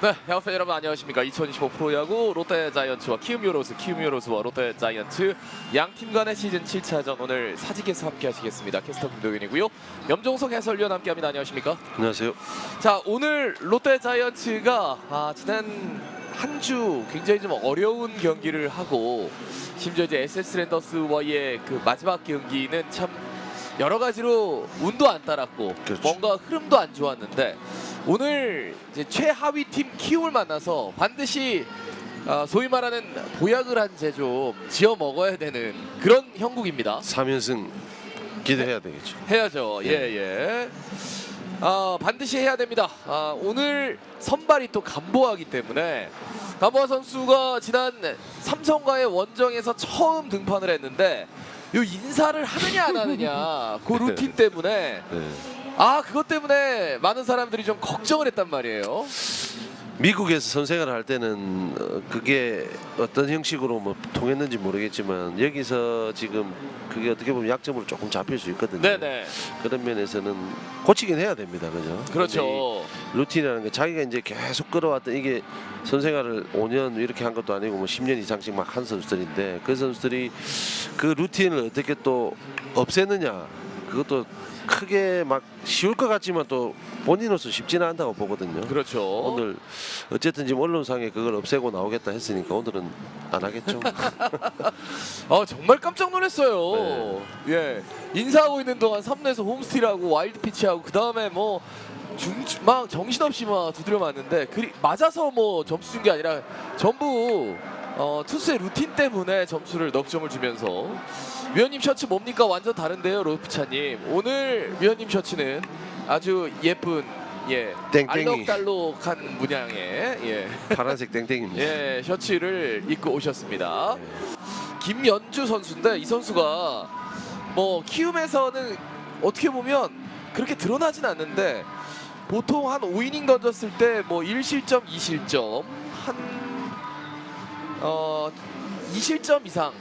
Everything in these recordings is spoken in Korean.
네, 야구팬 여러분 안녕하십니까? 2025 프로야구 롯데 자이언츠와 키움 요로스, 키움 요로스와 롯데 자이언츠 양 팀 간의 시즌 7차전 오늘 사직에서 함께 하시겠습니다. 캐스터 김도윤이고요. 염종석 해설위원 함께합니다. 안녕하십니까? 안녕하세요. 자, 오늘 롯데 자이언츠가 아, 지난 한 주 굉장히 좀 어려운 경기를 하고 심지어 이제 SS 랜더스와의 그 마지막 경기는 참 여러 가지로 운도 안 따랐고 그렇죠. 뭔가 흐름도 안 좋았는데 오늘 이제 최하위 팀 키움을 만나서 반드시 아, 소위 말하는 보약을 한제좀 지어 먹어야 되는 그런 형국입니다. 3연승 기대해야 되겠죠. 해야죠. 예, 예. 아, 반드시 해야 됩니다. 아, 오늘 선발이 또 간보하기 때문에 간보아 선수가 지난 삼성과의 원정에서 처음 등판을 했는데 요 인사를 하느냐 안 하느냐 그 루틴 때문에 네. 아 그것 때문에 많은 사람들이 좀 걱정을 했단 말이에요. 미국에서 선생을 할 때는 어, 그게 어떤 형식으로 뭐 통했는지 모르겠지만 여기서 지금 그게 어떻게 보면 약점으로 조금 잡힐 수 있거든요. 네네 그런 면에서는 고치긴 해야 됩니다. 그죠? 그렇죠. 이 루틴이라는 게 자기가 이제 계속 끌어왔던 이게 선생활을 5년 이렇게 한 것도 아니고 뭐 10년 이상씩 막 한 선수들인데 그 선수들이 그 루틴을 어떻게 또 없애느냐 그것도 크게 막 쉬울 것 같지만 또 본인으로서 쉽지는 않다고 보거든요. 그렇죠. 오늘 어쨌든 지금 언론상에 그걸 없애고 나오겠다 했으니까 오늘은 안 하겠죠. 아 정말 깜짝 놀랐어요. 예 인사하고 있는 동안 3루에서 홈스틸하고 와일드 피치하고 그 다음에 뭐 뭐중막 정신없이 막 두드려 맞는데 그리 맞아서 뭐 점수 준 게 아니라 전부 어, 투수의 루틴 때문에 점수를 넉 점을 주면서 위원님 셔츠 뭡니까 완전 다른데요 로프차님 오늘 위원님 셔츠는 아주 예쁜 예 땡땡이. 알록달록한 문양의 예. 파란색 땡땡입니다. 예, 셔츠를 입고 오셨습니다. 김연주 선수인데 이 선수가 뭐 키움에서는 어떻게 보면 그렇게 드러나진 않는데 보통 한 5이닝 던졌을 때 뭐 1실점, 2실점 한 어, 2실점 이상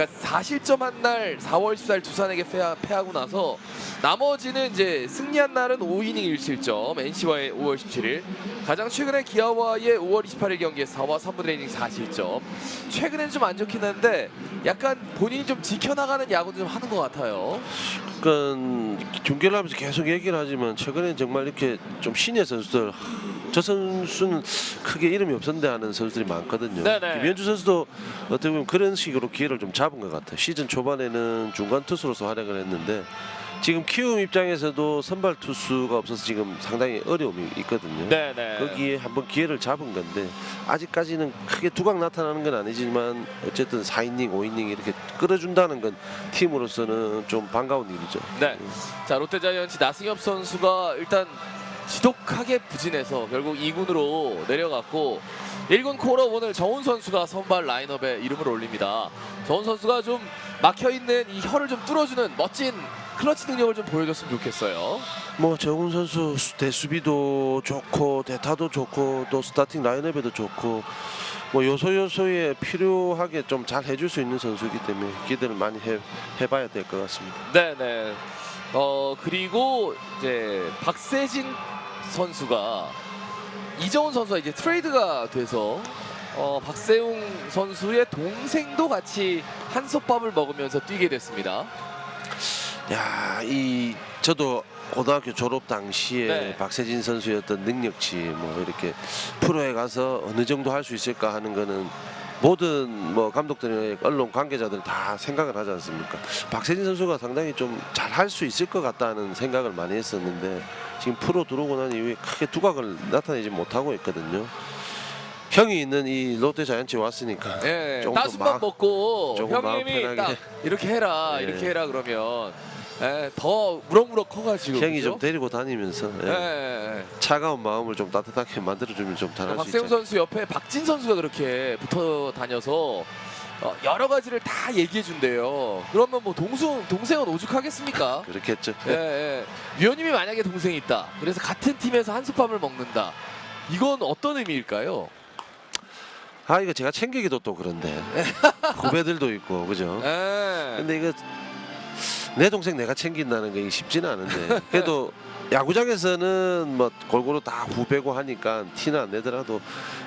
그러니까 4실점 한 날 4월 14일 두산에게 패하, 패하고 나서 나머지는 이제 승리한 날은 5이닝 1실점 NC와의 5월 17일. 가장 최근에 기아와의 5월 28일 경기에 4와 3분의 1이닝 4실점. 최근에는 좀안 좋긴 한데 약간 본인이 좀 지켜나가는 야구도 좀 하는 것 같아요. 그러니까 중계를 하면서 계속 얘기를 하지만 최근에 정말 이렇게 좀 신예 선수들 저 선수는 크게 이름이 없었는데 하는 선수들이 많거든요. 네네. 김현주 선수도 어떻게 보면 그런 식으로 기회를 좀 잡은 것 같아요. 시즌 초반에는 중간 투수로서 활약을 했는데 지금 키움 입장에서도 선발 투수가 없어서 지금 상당히 어려움이 있거든요. 네네 거기에 한번 기회를 잡은 건데 아직까지는 크게 두각 나타나는 건 아니지만 어쨌든 4이닝, 5이닝 이렇게 끌어준다는 건 팀으로서는 좀 반가운 일이죠. 네. 자 롯데자이언츠 나승엽 선수가 일단 지독하게 부진해서 결국 2군으로 내려갔고 1군 코너 오늘 정훈 선수가 선발 라인업에 이름을 올립니다. 정훈 선수가 좀 막혀 있는 이 혀를 좀 뚫어주는 멋진 클러치 능력을 좀 보여줬으면 좋겠어요. 뭐 정훈 선수 수- 대수비도 좋고 대타도 좋고 또 스타팅 라인업에도 좋고 뭐 요소 요소에 필요하게 좀 잘 해줄 수 있는 선수이기 때문에 기대를 많이 해, 해봐야 될 것 같습니다. 네네. 어 그리고 이제 박세진 선수가 이정훈 선수가 이제 트레이드가 돼서 어 박세웅 선수의 동생도 같이 한솥밥을 먹으면서 뛰게 됐습니다. 야, 이 저도 고등학교 졸업 당시에 네. 박세진 선수의 어떤 능력치 뭐 이렇게 프로에 가서 어느 정도 할 수 있을까 하는 거는 모든 뭐 감독들이나 언론 관계자들 다 생각을 하지 않습니까? 박세진 선수가 상당히 좀 잘 할 수 있을 것 같다는 생각을 많이 했었는데 지금 프로 들어오고 난 이후에 크게 두각을 나타내지 못하고 있거든요. 형이 있는 이 롯데 자이언츠에 왔으니까 예, 조금 더 따순밥 마음- 먹고 조금 형님이 편하게. 딱 이렇게 해라 예. 이렇게 해라 그러면 예, 더 무럭무럭 커가지고 형이 그죠? 좀 데리고 다니면서 예, 예, 예, 예. 차가운 마음을 좀 따뜻하게 만들어주면 좀 잘할 수 박세웅 있죠. 선수 옆에 박진 선수가 그렇게 붙어 다녀서 어, 여러 가지를 다 얘기해 준대요. 그러면 뭐 동수 동생은 오죽하겠습니까? 그렇겠죠. 예, 예. 위원님이 만약에 동생이 있다. 그래서 같은 팀에서 한솥밥을 먹는다. 이건 어떤 의미일까요? 아 이거 제가 챙기기도 또 그런데 후배들도 있고 그죠? 예. 근데 이거 내 동생 내가 챙긴다는 게 쉽지는 않은데 그래도 야구장에서는 뭐 골고루 다 후배고 하니까 티는 안 내더라도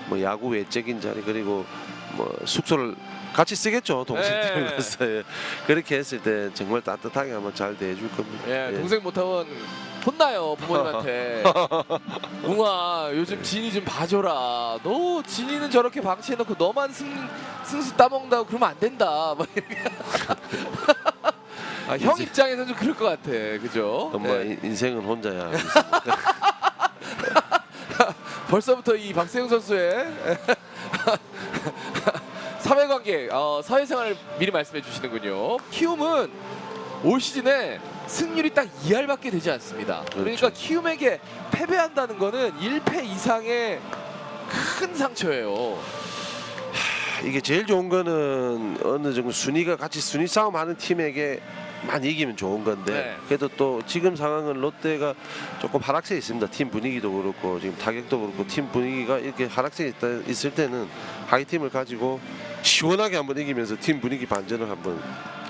뭐 야구 외적인 자리 그리고 뭐 숙소를 같이 쓰겠죠 동생들을 네. 예. 그렇게 했을 때 정말 따뜻하게 한번 잘 대해줄 겁니다. 예, 예. 동생 못하면 혼나요 부모님한테. 웅아 요즘 진이 좀 봐줘라. 너 진이는 저렇게 방치해놓고 너만 승 승수 따먹는다고 그러면 안 된다. 막 이렇게. 아, 형 이제- 입장에서는 좀 그럴 것 같아, 그죠? 엄마 네. 인- 인생은 혼자야. 벌써부터 이 박세웅 선수의 사회관계, 어, 사회생활을 미리 말씀해 주시는군요. 키움은 올 시즌에 승률이 딱 2할밖에 되지 않습니다. 그러니까 그렇죠. 키움에게 패배한다는 거는 1패 이상의 큰 상처예요. 이게 제일 좋은 거는 어느 정도 순위가 같이 순위 싸움하는 팀에게 많이 이기면 좋은 건데 네. 그래도 또 지금 상황은 롯데가 조금 하락세에 있습니다. 팀 분위기도 그렇고 지금 타격도 그렇고 팀 분위기가 이렇게 하락세에 있다, 있을 때는 하이 팀을 가지고 시원하게 한번 이기면서 팀 분위기 반전을 한번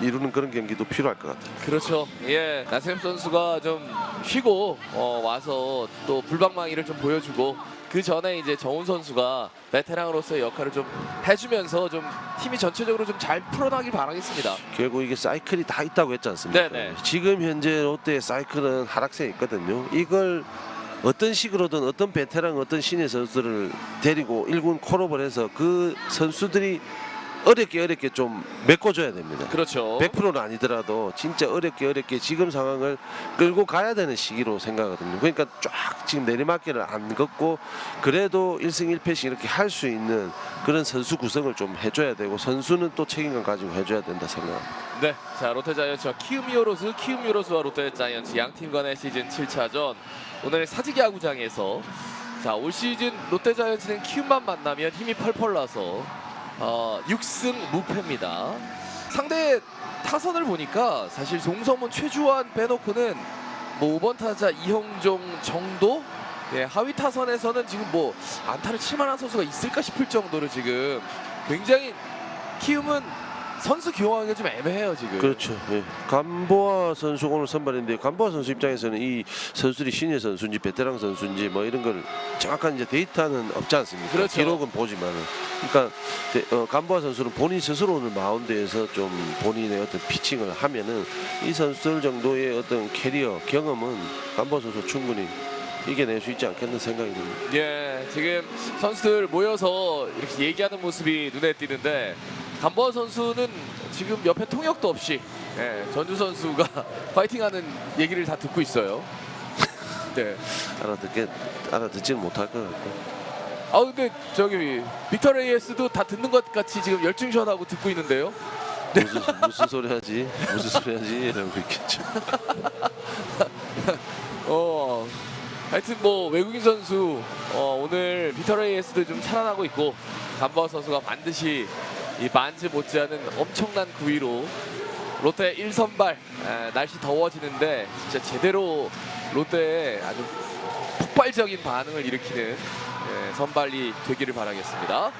이루는 그런 경기도 필요할 것 같아요. 그렇죠. 예, 나세엽 선수가 좀 쉬고 어, 와서 또 불방망이를 좀 보여주고 그 전에 이제 정훈 선수가 베테랑으로서의 역할을 좀 해주면서 좀 팀이 전체적으로 좀 잘 풀어나길 바라겠습니다. 결국 이게 사이클이 다 있다고 했지 않습니까? 네네. 지금 현재 롯데의 사이클은 하락세에 있거든요. 이걸 어떤 식으로든 어떤 베테랑 어떤 신의 선수를 데리고 1군 콜업을 해서 그 선수들이 어렵게 어렵게 좀 메꿔줘야 됩니다. 그렇죠. 100%는 아니더라도 진짜 어렵게 어렵게 지금 상황을 끌고 가야 되는 시기로 생각하거든요. 그러니까 쫙 지금 내리막길을 안 걷고 그래도 1승 1패씩 이렇게 할 수 있는 그런 선수 구성을 좀 해줘야 되고 선수는 또 책임감 가지고 해줘야 된다 생각합니다. 네, 자 롯데 자이언츠와 키움 히어로즈, 키움 히어로즈와 롯데 자이언츠 양 팀 간의 시즌 7차전 오늘 사직야 야구장에서 자 올 시즌 롯데 자이언츠는 키움만 만나면 힘이 펄펄 나서 어, 6승 무패입니다. 상대 타선을 보니까 사실 송성문 최주환 빼놓고는 뭐 5번 타자 이형종 정도 예, 하위 타선에서는 지금 뭐 안타를 칠 만한 선수가 있을까 싶을 정도로 지금 굉장히 키움은 선수 기용하기가 좀 애매해요 지금. 그렇죠. 예. 감보아 선수 오늘 선발인데 감보아 선수 입장에서는 이 선수들이 신예 선수인지 베테랑 선수인지 뭐 이런 걸 정확한 이제 데이터는 없지 않습니까? 그렇죠. 기록은 보지만은 그러니까 데- 어, 감보아 선수는 본인 스스로 오늘 마운드에서 좀 본인의 어떤 피칭을 하면은 이 선수들 정도의 어떤 캐리어 경험은 감보아 선수 충분히 이겨낼 수 있지 않겠는 생각이 듭니다. 예, 지금 선수들 모여서 이렇게 얘기하는 모습이 눈에 띄는데 감보아 선수는 지금 옆에 통역도 없이 예, 전주 선수가 파이팅하는 얘기를 다 듣고 있어요. 네. 알아듣게 알아듣지는 못할 것 같고. 아 근데 저기 빅터 레이에스도 다 듣는 것 같이 지금 열중시원하고 듣고 있는데요. 무슨 무슨 소리 하지? 무슨 소리 하지? 이러고 있겠죠. 어, 하여튼 뭐 외국인 선수 어, 오늘 빅터 레이에스도 좀 살아나고 있고 감바오 선수가 반드시 이 만즈 못지않은 엄청난 구위로 롯데 1선발 에, 날씨 더워지는데 진짜 제대로 롯데에 아주 폭발적인 반응을 일으키는 예, 선발이 되기를 바라겠습니다.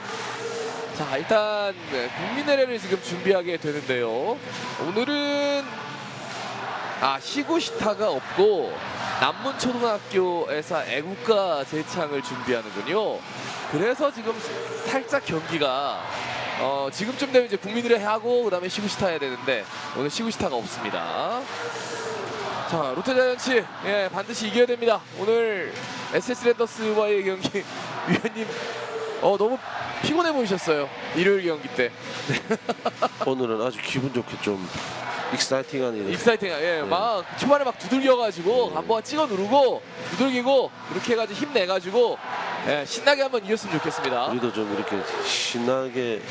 자 일단 네, 국민의례를 지금 준비하게 되는데요. 오늘은 아 시구시타가 없고 남문초등학교에서 애국가 제창을 준비하는군요. 그래서 지금 살짝 경기가 어, 지금쯤 되면 이제 국민의례 하고 그다음에 시구시타 해야 되는데 오늘 시구시타가 없습니다. 자 롯데자이언츠 예 반드시 이겨야 됩니다. 오늘 SS 랜더스와의 경기 위원님 어 너무 피곤해 보이셨어요. 일요일 경기 때 오늘은 아주 기분 좋게 좀 익사이팅한 일. 익사이팅 예, 네. 막 초반에 막 두들겨가지고 한번 찍어 누르고 두들기고 이렇게 해가지고 힘내가지고 예, 신나게 한번 이겼으면 좋겠습니다. 우리도 좀 이렇게 신나게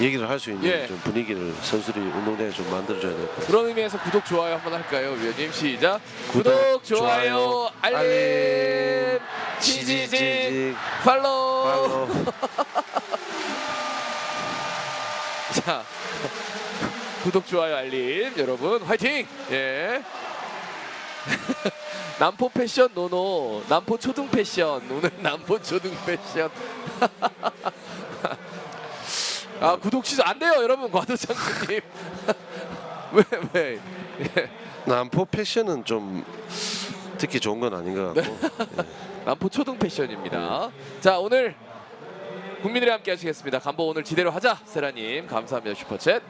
얘기를 할 수 있는 예. 좀 분위기를 선수들이 운동장에 좀 만들어줘야 될 것 같아요. 그런 의미에서 구독 좋아요 한번 할까요, 위원님 시작. 구독, 좋아요, 좋아요, 알림, 알림, 지지직, 지지직, 팔로우. 팔로우. 자, 구독, 좋아요, 알림 여러분 화이팅! 예. 남포 패션 노노, 남포 초등 패션 오늘 남포 초등 패션. 아 구독 취소 안 돼요, 여러분 과도장군님. 왜 왜? 예. 남포 패션은 좀 듣기 좋은 건 아닌 것 같고 남포 초등 패션입니다. 자 오늘 국민들이 함께 하시겠습니다. 간보 오늘 지대로 하자 세라님 감사합니다 슈퍼챗.